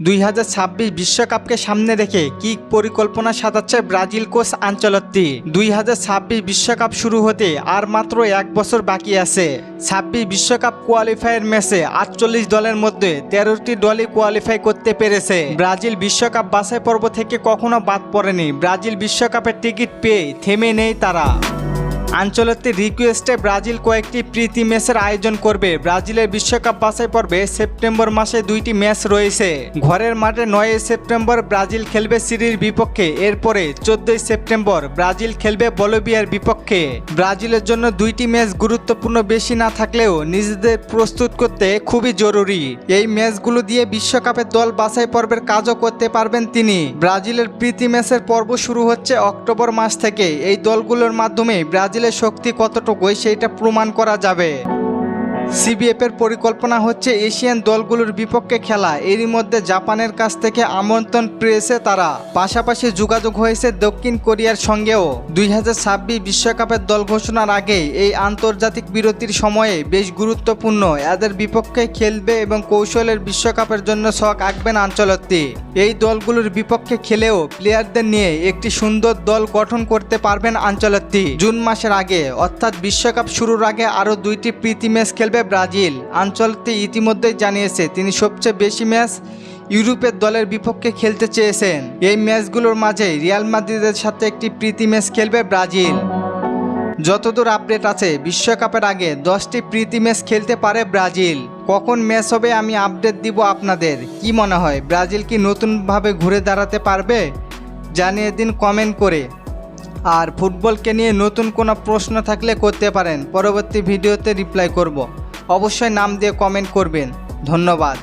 দুই হাজার ছাব্বিশ বিশ্বকাপকে সামনে রেখে কি পরিকল্পনা সাজাচ্ছে ব্রাজিল কোচ আঞ্চলত্তি? দুই হাজার ছাব্বিশ বিশ্বকাপ শুরু হতে আর মাত্র এক বছর বাকি আছে। ছাব্বিশ বিশ্বকাপ কোয়ালিফায়ার ম্যাচে আটচল্লিশ দলের মধ্যে তেরোটি দলই কোয়ালিফাই করতে পেরেছে। ব্রাজিল বিশ্বকাপ বাছাই পর্ব থেকে কখনো বাদ পড়েনি। ব্রাজিল বিশ্বকাপের টিকিট পেয়ে থেমে নেই তারা। আঞ্চলিক রিকোয়েস্টে ব্রাজিল কয়েকটি প্রীতি ম্যাচের আয়োজন করবে। ব্রাজিলের বিশ্বকাপ বাছাই পর্বে সেপ্টেম্বর মাসে দুইটি ম্যাচ রয়েছে। ঘরের মাঠে নয় সেপ্টেম্বর ব্রাজিল খেলবে সিরির বিপক্ষে। এরপরে চোদ্দই সেপ্টেম্বর ব্রাজিল খেলবে বলোভিয়ার বিপক্ষে। ব্রাজিলের জন্য দুইটি ম্যাচ গুরুত্বপূর্ণ বেশি না থাকলেও নিজেদের প্রস্তুত করতে খুবই জরুরি। এই ম্যাচগুলো দিয়ে বিশ্বকাপের দল বাছাই পর্বের কাজও করতে পারবেন তিনি। ব্রাজিলের প্রীতি ম্যাচের পর্ব শুরু হচ্ছে অক্টোবর মাস থেকে। এই দলগুলোর মাধ্যমে শক্তি কতটুকুই সেইটা প্রমাণ করা যাবে। সিবিএফ এর পরিকল্পনা হচ্ছে এশিয়ান দলগুলোর বিপক্ষে খেলা। এরই মধ্যে জাপানের কাছ থেকে আমন্ত্রণ পেয়েছে তারা। পাশাপাশি যোগাযোগ হয়েছে দক্ষিণ কোরিয়ার সঙ্গেও। দুই হাজার বিশ্বকাপের দল ঘোষণার আগে এই আন্তর্জাতিক বিরতির সময়ে বেশ গুরুত্বপূর্ণ। এদের বিপক্ষে খেলবে এবং কৌশলের বিশ্বকাপের জন্য শখ আঁকবেন আঞ্চলত্তি। এই দলগুলোর বিপক্ষে খেলেও প্লেয়ারদের নিয়ে একটি সুন্দর দল গঠন করতে পারবেন আঞ্চলত্তি। জুন মাসের আগে, অর্থাৎ বিশ্বকাপ শুরুর আগে আরও দুইটি প্রীতি ম্যাচ খেলবে ব্রাজিল আঞ্চলত্তি ইতিমধ্যেই জানিয়েছে, তিনি সবচেয়ে বেশি ম্যাচ ইউরোপের দলের বিপক্ষে খেলতে চেয়েছেন। এই ম্যাচগুলোর মাঝে রিয়াল মাদ্রিদের সাথে একটি প্রীতি ম্যাচ খেলবে ব্রাজিল। যতদূর আপডেট আছে, বিশ্বকাপের আগে দশটি প্রীতি ম্যাচ খেলতে পারে ব্রাজিল। কখন ম্যাচ হবে আমি আপডেট দিব আপনাদের। কি মনে হয়, ব্রাজিল কি নতুনভাবে ঘুরে দাঁড়াতে পারবে? জানিয়ে দিন কমেন্ট করে। আর ফুটবলকে নিয়ে নতুন কোনো প্রশ্ন থাকলে করতে পারেন। পরবর্তী ভিডিওতে রিপ্লাই করব। অবশ্যই নাম দিয়ে কমেন্ট করবেন। ধন্যবাদ।